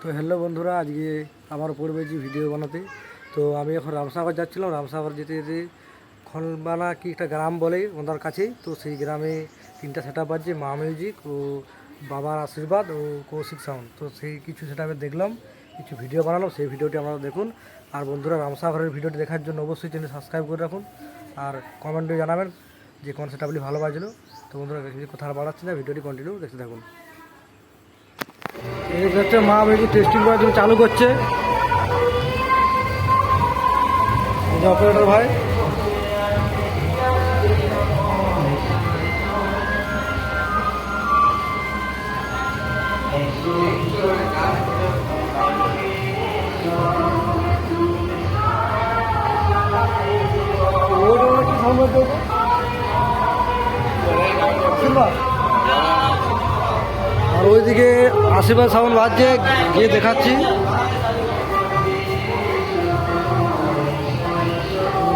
তো হ্যালো বন্ধুরা, আজকে আমার আবার পড়বেছি ভিডিও বানাতে। তো আমি এখন রামসাগর যাচ্ছিলাম, রামসাগর যেতে যেতে খনবানা কি একটা গ্রাম বলে ওনার কাছেই তো সেই গ্রামে তিনটা সেট আপ আছে, মা মিউজিক ও বাবার আশীর্বাদ ও কৌশিক সাউন্ড তো সেই কিছু সেটা আমি দেখলাম, কিছু ভিডিও বানালাম, সেই ভিডিওটি আপনারা দেখুন। আর বন্ধুরা, রামসাগরের ভিডিওটি দেখার জন্য অবশ্যই চ্যানেল সাবস্ক্রাইব করে রাখুন। আর কমেন্টে জানাবেন যে কোন সেটআপটি ভালো বাজলো। তো বন্ধুরা কথা বাড়াচ্ছি না ভিডিওটি কন্টিনিউ দেখতে থাকুন। হচ্ছে মা বেশি টেস্টিং করার জন্য চালু করছে। অপারেটর ভাই। ওইদিকে আশীর্বাদ সাউন্ড বাজছে, গিয়ে দেখাচ্ছি।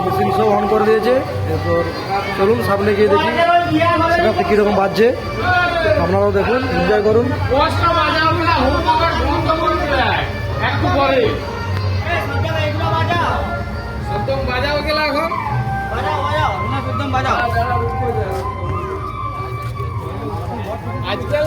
মেশিন সব অন করে দিয়েছে, এরপর চলুন সামনে গিয়ে দেখি সেটা কীরকম বাজছে। আপনারাও দেখুন এনজয় করুন। আজকাল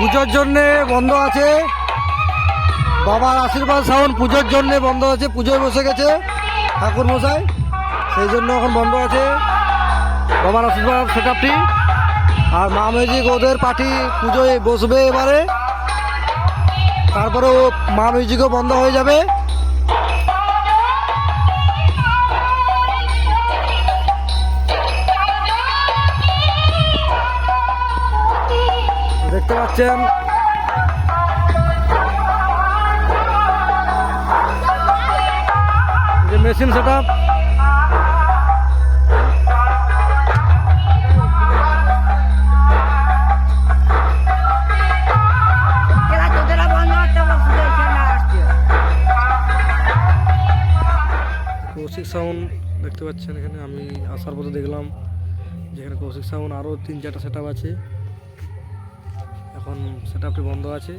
পুজোর জন্যে বন্ধ আছে। বাবার আশীর্বাদ সাউন্ড পুজোর জন্যে বন্ধ আছে, পুজোয় বসে গেছে ঠাকুর মশাই। সেই জন্য এখন বন্ধ আছে। বাবার আশীর্বাদ সেটআপটি। আর মা মিউজিক ওদের পার্টি পুজোয় বসবে এবারে। তারপরে ও মা মিউজিকও বন্ধ হয়ে যাবে। দেখতে পাচ্ছেন। যে machine set up Koushik sound দেখতে পাচ্ছেন এখানে আমি আসার পথে দেখলাম। যেখানে কৌশিক সাউন্ড আরও তিন চারটা সেট আছে। এখন সেটা বন্ধ আছে।